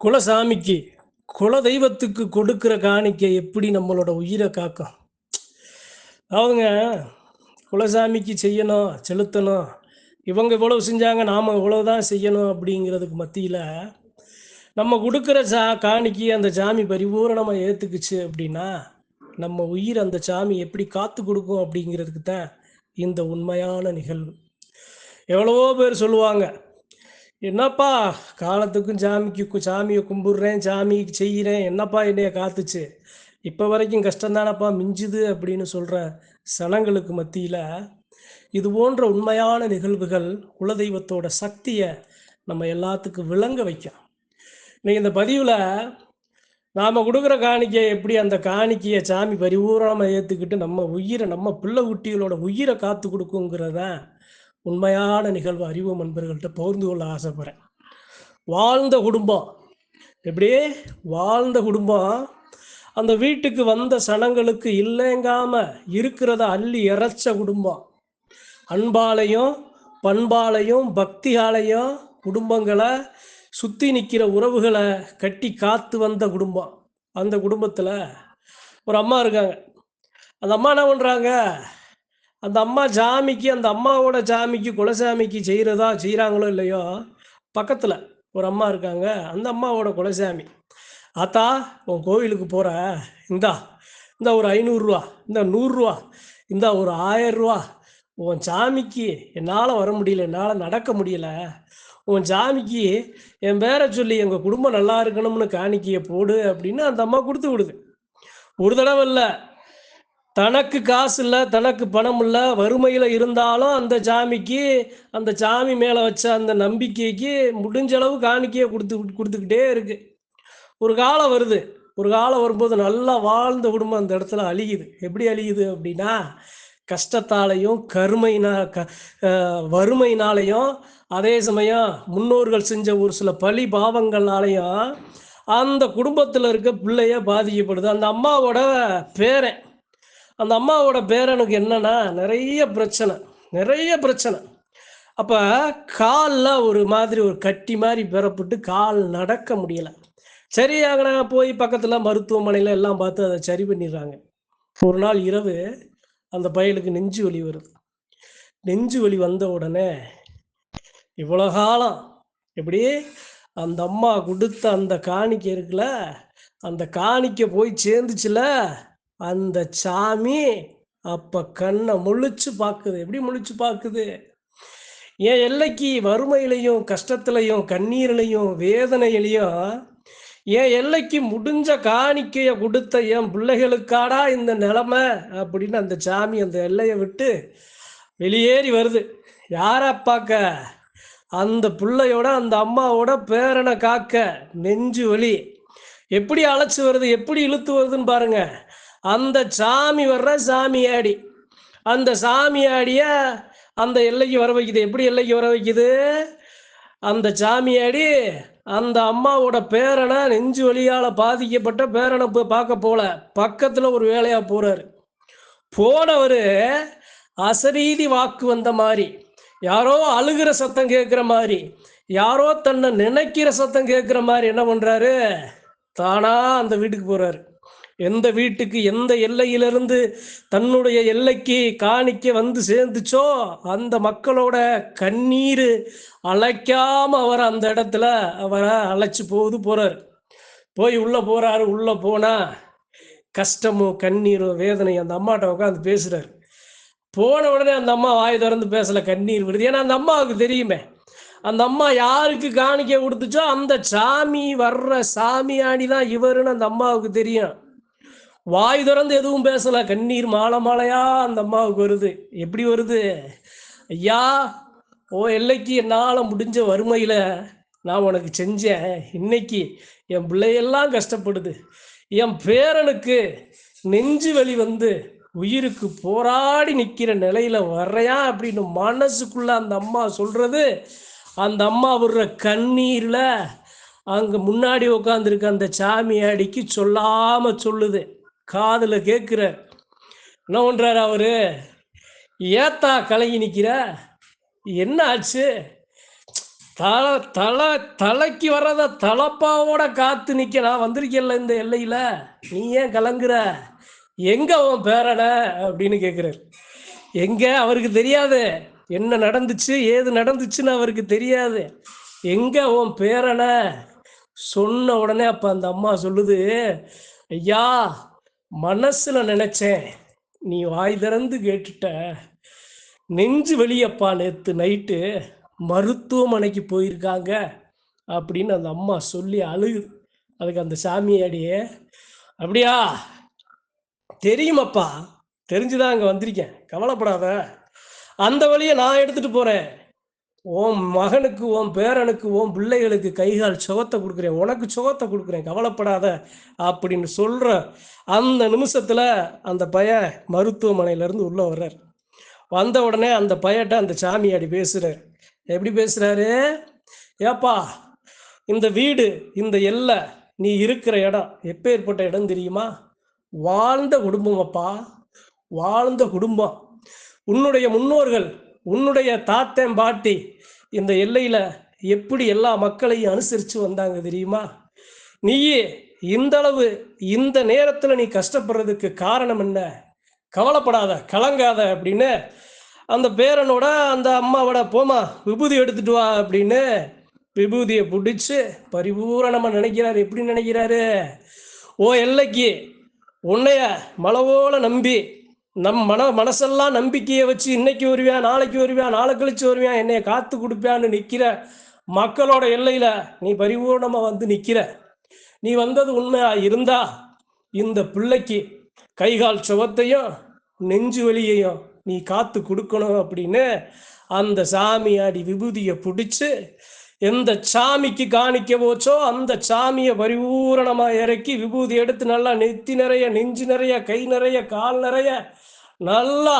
குலசாமிக்கு குல தெய்வத்துக்கு கொடுக்குற காணிக்கை எப்படி நம்மளோட உயிரை காக்கும்? அவங்க குலசாமிக்கு செய்யணும் செலுத்தணும். இவங்க இவ்வளவு செஞ்சாங்க நாம் இவ்வளவுதான் செய்யணும் அப்படிங்கிறதுக்கு மத்தியில் நம்ம கொடுக்குற சா காணிக்கை அந்த சாமி பரிபூரணமாக ஏற்றுக்குச்சு அப்படின்னா நம்ம உயிர் அந்த சாமி எப்படி காத்து கொடுக்கும் அப்படிங்கிறதுக்கு தான் இந்த உண்மையான நிகழ்வு. எவ்வளவோ பேர் சொல்லுவாங்க என்னப்பா காலத்துக்கும் சாமிக்கு சாமியை கும்பிடுறேன் சாமிக்கு செய்கிறேன். என்னப்பா என்னைய காத்துச்சு? இப்போ வரைக்கும் கஷ்டம்தானப்பா மிஞ்சுது அப்படின்னு சொல்கிற சனங்களுக்கு மத்தியில் இது போன்ற உண்மையான நிகழ்வுகள் குலதெய்வத்தோட சக்தியை நம்ம எல்லாத்துக்கும் விளங்க வைக்கும். இன்னைக்கு இந்த பதிவில் நாம் கொடுக்குற காணிக்கை எப்படி அந்த காணிக்கையை சாமி பரிபூரணமாக ஏற்றுக்கிட்டு நம்ம உயிரை நம்ம பிள்ளை குட்டிகளோட உயிரை காத்து கொடுக்குங்கிறதான் உண்மையான நிகழ்வு அறிவு நண்பர்கள்ட்ட பகிர்ந்து கொள்ள ஆசைப்படுறேன். வாழ்ந்த குடும்பம். எப்படி? வாழ்ந்த குடும்பம். அந்த வீட்டுக்கு வந்த சனங்களுக்கு இல்லைங்காம இருக்கிறத அள்ளி இறைச்ச குடும்பம். அன்பாலையும் பண்பாலையும் பக்தியாலையும் குடும்பங்களை சுற்றி நிற்கிற உறவுகளை கட்டி காத்து வந்த குடும்பம். அந்த குடும்பத்தில் ஒரு அம்மா இருக்காங்க. அந்த அம்மா என்ன பண்ணுறாங்க அந்த அம்மா சாமிக்கு அந்த அம்மாவோட சாமிக்கு குலசாமிக்கு செய்கிறதா செய்கிறாங்களோ இல்லையோ பக்கத்தில் ஒரு அம்மா இருக்காங்க. அந்த அம்மாவோட குலசாமி ஆத்தா உன் கோவிலுக்கு போகிற இந்தா இந்த ஒரு ஐநூறுரூவா இந்த நூறுரூவா இந்த ஒரு ஆயரூவா உன் சாமிக்கு என்னால் வர முடியல என்னால் நடக்க முடியல. உன் சாமிக்கு என் பேரை சொல்லி எங்கள் குடும்பம் நல்லா இருக்கணும்னு காணிக்கையை போடு அப்படின்னு அந்த அம்மா கொடுத்து விடுது. ஒரு தடவை இல்லை தனக்கு காசு இல்லை தனக்கு பணம் இல்லை வறுமையில் இருந்தாலும் அந்த சாமிக்கு அந்த சாமி மேலே வச்ச அந்த நம்பிக்கைக்கு முடிஞ்ச அளவு காணிக்கையை கொடுத்து கொடுத்துக்கிட்டே இருக்கு. ஒரு காலம் வருது. ஒரு காலம் வரும்போது நல்லா வாழ்ந்த குடும்பம் அந்த இடத்துல அழியுது. எப்படி அழியுது அப்படின்னா கஷ்டத்தாலையும் கருமைனா க வறுமையினாலையும் அதே சமயம் முன்னோர்கள் செஞ்ச ஒரு சில பழி பாவங்கள்னாலையும் அந்த குடும்பத்தில் இருக்க பிள்ளைய பாதிக்கப்படுது. அந்த அம்மாவோட பேரன் அந்த அம்மாவோட பேரனுக்கு என்னன்னா நிறைய பிரச்சனை நிறைய பிரச்சனை. அப்போ காலில் ஒரு மாதிரி ஒரு கட்டி மாதிரி பெறப்பட்டு கால் நடக்க முடியல. சரியாகனா போய் பக்கத்தில் மருத்துவமனையில் எல்லாம் பார்த்து அதை சரி பண்ணிடுறாங்க. ஒரு நாள் இரவு அந்த பயலுக்கு நெஞ்சு வலி வருது. நெஞ்சு வலி வந்த உடனே இவ்வளோ காலம் எப்படி அந்த அம்மா கொடுத்த அந்த காணிக்கை இருக்குல்ல அந்த காணிக்கை போய் சேர்ந்துச்சுல அந்த சாமி அப்ப கண்ணை முழிச்சு பார்க்குது. எப்படி முழிச்சு பார்க்குது? என் எல்லைக்கு வறுமையிலையும் கஷ்டத்துலையும் கண்ணீர்லையும் வேதனையிலையும் என் எல்லைக்கு முடிஞ்ச காணிக்கையை கொடுத்த என் பிள்ளைகளுக்காடா இந்த நிலமை? அப்படின்னு அந்த சாமி அந்த எல்லையை விட்டு வெளியேறி வருது. யாரை பார்க்க? அந்த பிள்ளையோட அந்த அம்மாவோட பேரனை காக்க. நெஞ்சு வலி. எப்படி அழைச்சி வருது? எப்படி இழுத்து வருதுன்னு பாருங்கள் அந்த சாமி வர்ற சாமியாடி அந்த சாமியாடிய அந்த எல்லைக்கு வர வைக்குது. எப்படி எல்லைக்கு வர வைக்குது? அந்த சாமியாடி அந்த அம்மாவோட பேரனை நெஞ்சு வழியால் பாதிக்கப்பட்ட பேரனை போய் பார்க்க போல. பக்கத்தில் ஒரு வேலையாக போறாரு. போனவர் அசரீதி வாக்கு வந்த மாதிரி யாரோ அழுகிற சத்தம் கேட்குற மாதிரி யாரோ தன்னை நினைக்கிற சத்தம் கேட்குற மாதிரி என்ன பண்ணுறாரு தானா அந்த வீட்டுக்கு போறாரு. எந்த வீட்டுக்கு எந்த எல்லையிலிருந்து தன்னுடைய எல்லைக்கு காணிக்க வந்து சேர்ந்துச்சோ அந்த மக்களோட கண்ணீர் அழைக்காம அவர் அந்த இடத்துல அவரை அழைச்சி போகுது போறாரு. போய் உள்ள போறாரு உள்ள போனா கஷ்டமும் கண்ணீரும் வேதனையும் அந்த அம்மாட்ட உட்காந்து பேசுறாரு. போன உடனே அந்த அம்மா வாய் திறந்து பேசல கண்ணீர் விடுது. ஏன்னா அந்த அம்மாவுக்கு தெரியுமே அந்த அம்மா யாருக்கு காணிக்க கொடுத்துச்சோ அந்த சாமி வர்ற சாமியாடி தான் இவருன்னு அந்த அம்மாவுக்கு தெரியும். வாய் திறந்து எதுவும் பேசல. கண்ணீர் மாலை மாலையா அந்த அம்மாவுக்கு வருது. எப்படி வருது? ஐயா ஓ எல்லைக்கு என்னால் முடிஞ்ச வறுமையில் நான் உனக்கு செஞ்சேன். இன்னைக்கு என் பிள்ளையெல்லாம் கஷ்டப்படுது. என் பேரனுக்கு நெஞ்சு வலி வந்து உயிருக்கு போராடி நிற்கிற நிலையில வர்றையா அப்படின்னு மனசுக்குள்ள அந்த அம்மா சொல்றது. அந்த அம்மா விடுற கண்ணீர்ல அங்க முன்னாடி உட்காந்துருக்க அந்த சாமியாடிக்கு சொல்லாம சொல்லுது. காதுல கேட்கிற என்ன பண்றாரு அவரு? ஏத்தா கலங்கி நிற்கிற என்ன ஆச்சு? தலை தலை தலைக்கு வர்றத தலப்பாவோட காத்து நிற்க நான் வந்திருக்கேன்ல இந்த எல்லையில. நீ ஏன் கலங்குற? எங்க உன் பேரன? அப்படின்னு கேட்குறாரு எங்க? அவருக்கு தெரியாது. என்ன நடந்துச்சு? ஏது நடந்துச்சுன்னு அவருக்கு தெரியாது. எங்க உன் பேரனை? சொன்ன உடனே அப்ப அந்த அம்மா சொல்லுது ஐயா மனசுல நினைச்சேன் நீ வாய் திறந்து கேட்டுட்ட நெஞ்சு வெளியப்பா நேற்று நைட்டு மருத்துவமனைக்கு போயிருக்காங்க அப்படின்னு அந்த அம்மா சொல்லி அழுகுது அதுக்கு அந்த சாமியாடியே அப்படியா? தெரியுமப்பா தெரிஞ்சுதான் அங்கே வந்திருக்கேன் கவலைப்படாத. அந்த வழியை நான் எடுத்துட்டு போறேன். உன் மகனுக்கு உன் பேரனுக்கு உன் பிள்ளைகளுக்கு கைகால் சுகத்தை கொடுக்குறேன். உனக்கு சுகத்தை கொடுக்குறேன். கவலைப்படாத அப்படின்னு சொல்கிற அந்த நிமிஷத்தில் அந்த பையன் மருத்துவமனையிலேருந்து உள்ளே வர்றார். வந்த உடனே அந்த பையட்ட அந்த சாமியாடி பேசுகிறார் எப்படி பேசுகிறாரு ஏப்பா இந்த வீடு இந்த எல்லை நீ இருக்கிற இடம் எப்பேற்பட்ட இடம் தெரியுமா? வாழ்ந்த குடும்பம் அப்பா. வாழ்ந்த குடும்பம். உன்னுடைய முன்னோர்கள் உன்னுடைய தாத்தன் பாட்டி இந்த எல்லையில எப்படி எல்லா மக்களையும் அனுசரித்து வந்தாங்க தெரியுமா? நீயே இந்த அளவு இந்த நேரத்தில் நீ கஷ்டப்படுறதுக்கு காரணம் என்ன? கவலைப்படாத கலங்காத அப்படின்னு அந்த பேரனோட அந்த அம்மாவோட போமா விபூதி எடுத்துட்டு வா அப்படின்னு விபூதியை பிடிச்சி பரிபூரணமாக நினைக்கிறாரு. எப்படி நினைக்கிறாரு? ஓ எல்லைக்கு உன்னைய மலவோல நம்பி நம் மன மனசெல்லாம் நம்பிக்கையை வச்சு இன்னைக்கு வருவேன் நாளைக்கு வருவேன் நாளை கழிச்சு வருவேன் என்னைய காத்து கொடுப்பேன்னு நிற்கிற மக்களோட எல்லையில நீ பரிபூர்ணமா வந்து நிற்கிற நீ வந்தது உண்மையா இருந்தா இந்த பிள்ளைக்கு கைகால் சுவத்தையும் நெஞ்சு வலியையும் நீ காத்து கொடுக்கணும் அப்படின்னு அந்த சாமியாடி விபூதியை பிடிச்சு எந்த சாமிக்கு காணிக்க போச்சோ அந்த சாமியை பரிபூரணமாக இறக்கி விபூதி எடுத்து நல்லா நெத்தி நிறைய நெஞ்சு நிறைய கை நிறைய கால் நிறைய நல்லா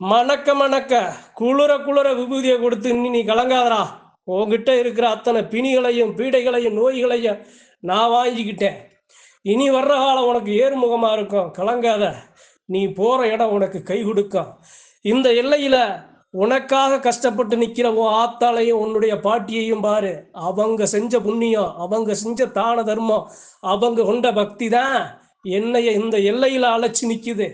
மணக்க மணக்க குளிர குளிர விபூதியை கொடுத்து இன்னி நீ கலங்காதடா. உன்கிட்ட இருக்கிற அத்தனை பிணிகளையும் பீடைகளையும் நோய்களையும் நான் வாங்கிக்கிட்டேன். இனி வர்ற காலம் உனக்கு ஏறுமுகமாக இருக்கும். கலங்காத. நீ போகிற இடம் உனக்கு கை கொடுக்கும். இந்த எல்லையில் உனக்காக கஷ்டப்பட்டு நிற்கிற உன் ஆத்தாளையும் உன்னுடைய பாட்டியையும் பாரு. அவங்க செஞ்ச புண்ணியம் அவங்க செஞ்ச தான தர்மம் அவங்க கொண்ட பக்தி தான் என்னைய இந்த எல்லையில் அழைச்சி நிற்கிது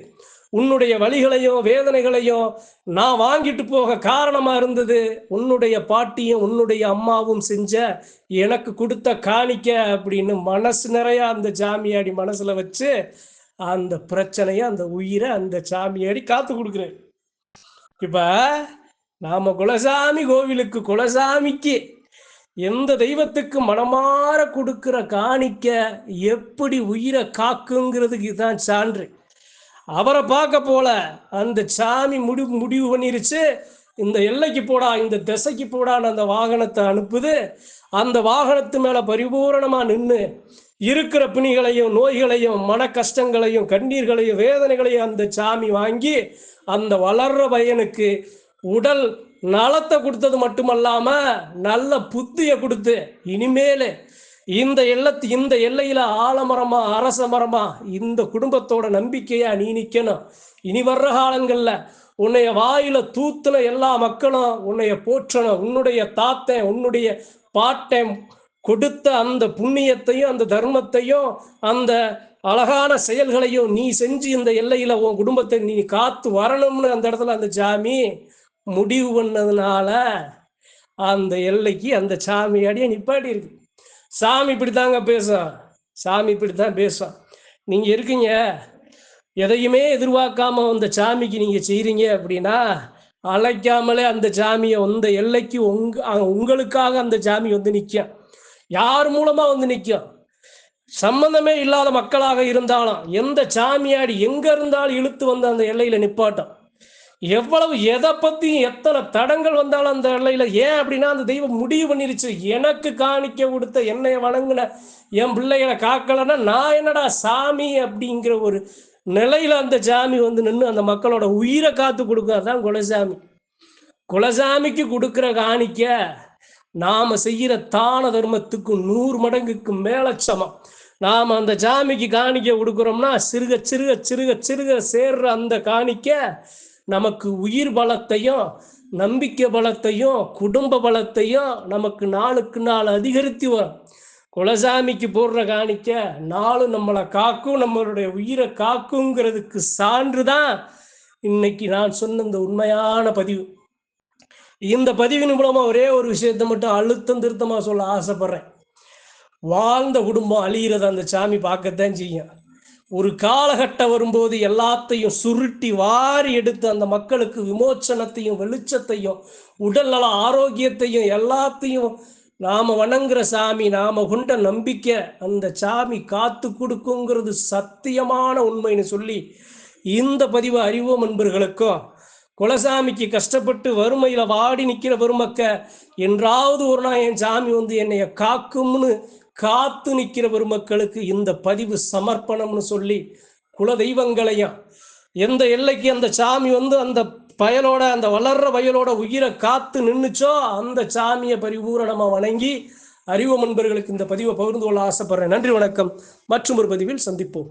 உன்னுடைய வழிகளையோ வேதனைகளையோ நான் வாங்கிட்டு போக காரணமா இருந்தது உன்னுடைய பாட்டியும் உன்னுடைய அம்மாவும் செஞ்ச எனக்கு கொடுத்த காணிக்க அப்படின்னு மனசு நிறைய அந்த சாமியாடி மனசுல வச்சு அந்த பிரச்சனைய அந்த உயிரை அந்த சாமியாடி காத்து கொடுக்குறேன். இப்ப நாம குலசாமி கோவிலுக்கு குலசாமிக்கு எந்த தெய்வத்துக்கு மனமாற கொடுக்கிற காணிக்க எப்படி உயிரை காக்குங்கிறதுக்கு இதுதான் சான்று. அவரை பார்க்க போல அந்த சாமி முடிவு முடிவு பண்ணிருச்சு. இந்த எல்லைக்கு போடா இந்த திசைக்கு போடான்னு அந்த வாகனத்தை அனுப்புது. அந்த வாகனத்து மேல பரிபூரணமா நின்று இருக்கிற பிணிகளையும் நோய்களையும் மன கஷ்டங்களையும் கண்ணீர்களையும் வேதனைகளையும் அந்த சாமி வாங்கி அந்த வளர்ற பையனுக்கு உடல் நலத்தை கொடுத்தது மட்டுமல்லாம நல்ல புத்தியை கொடுத்து இனிமேலு இந்த எல்லத்து இந்த எல்லையில ஆலமரமா அரச மரமா இந்த குடும்பத்தோட நம்பிக்கையா நீ நிக்கணும். இனி வர்ற காலங்கள்ல உன்னைய வாயில தூத்துன எல்லா மக்களும் உன்னைய போற்றணும். உன்னுடைய தாத்தன் உன்னுடைய பாட்டன் கொடுத்த அந்த புண்ணியத்தையும் அந்த தர்மத்தையும் அந்த அழகான செயல்களையும் நீ செஞ்சு இந்த எல்லையில உன் குடும்பத்தை நீ காத்து வரணும்னு அந்த இடத்துல அந்த சாமி முடிவு பண்ணதுனால அந்த எல்லைக்கு அந்த சாமியாடியே நிப்பாடி இருக்கு சாமி இப்படித்தாங்க பேசும் சாமி இப்படித்தான் பேசும் நீங்க இருக்கீங்க. எதையுமே எதிர்பார்க்காம அந்த சாமிக்கு நீங்க செய்றீங்க அப்படின்னா அழைக்காமலே அந்த சாமியை அந்த எல்லைக்கு உங்க உங்களுக்காக அந்த சாமி வந்து நிற்கும் யார் மூலமா வந்து நிற்கும் சம்பந்தமே இல்லாத மக்களாக இருந்தாலும் எந்த சாமியாடி எங்க இருந்தாலும் இழுத்து வந்து அந்த எல்லையில நிப்பாட்டும். எவ்வளவு எதை பத்தி எத்தனை தடங்கள் வந்தாலும் அந்த எல்லையில ஏன் அப்படின்னா அந்த தெய்வம் முடிவு பண்ணிருச்சு. எனக்கு காணிக்க கொடுத்த என்னைய வணங்கின என் பிள்ளைகளை காக்கலைன்னா நான் என்னடா சாமி அப்படிங்கிற ஒரு நிலையில அந்த சாமி வந்து நின்று அந்த மக்களோட உயிரை காத்து கொடுக்கும் தான் குலசாமி. குலசாமிக்கு கொடுக்குற காணிக்க நாம செய்யற தான தர்மத்துக்கு நூறு மடங்குக்கு மேல சமம். நாம அந்த சாமிக்கு காணிக்க கொடுக்குறோம்னா சிறுக சிறுக சிறுக சிறுக சேர்ற அந்த காணிக்க நமக்கு உயிர் பலத்தையும் நம்பிக்கை பலத்தையும் குடும்ப பலத்தையும் நமக்கு நாளுக்கு நாள் அதிகரித்து வரும். குலசாமிக்கு போடுற காணிக்க நாளும் நம்மளை காக்கும் நம்மளுடைய உயிரை காக்குங்கிறதுக்கு சான்று தான் இன்னைக்கு நான் சொன்ன இந்த உண்மையான பதிவு. இந்த பதிவின் மூலமா ஒரே ஒரு விஷயத்த மட்டும் அழுத்தம் திருத்தமா சொல்ல ஆசைப்படுறேன். வாழ்ந்த குடும்பம் அழியிறத அந்த சாமி பார்க்கத்தான் செய்யும். ஒரு காலகட்டம் வரும்போது எல்லாத்தையும் சுருட்டி வாரி எடுத்து அந்த மக்களுக்கு விமோச்சனத்தையும் வெளிச்சத்தையும் உடல்நல ஆரோக்கியத்தையும் எல்லாத்தையும் நாம வணங்குற சாமி நாம கொண்ட நம்பிக்கை அந்த சாமி காத்து கொடுக்குங்கிறது சத்தியமான உண்மைன்னு சொல்லி இந்த பதிவு அறிவோம் நண்பர்களுக்கும் குலசாமிக்கு கஷ்டப்பட்டு வறுமையில வாடி நிக்கிற பெருமக்க என்றாவது ஒரு நாள் என் சாமி வந்து என்னைய காக்கும்னு காத்து நிற்கிற பெருமக்களுக்கு இந்த பதிவு சமர்ப்பணம்னு சொல்லி குல தெய்வங்களையும் எந்த எல்லைக்கு அந்த சாமி வந்து அந்த பயலோட அந்த வளர்ற வயலோட உயிரை காத்து நின்றுச்சோ அந்த சாமியை பரிபூரணமாக வணங்கி அறிவு நண்பர்களுக்கு இந்த பதிவை பகிர்ந்து கொள்ள ஆசைப்படுறேன். நன்றி வணக்கம். மற்றும் ஒரு பதிவில் சந்திப்போம்.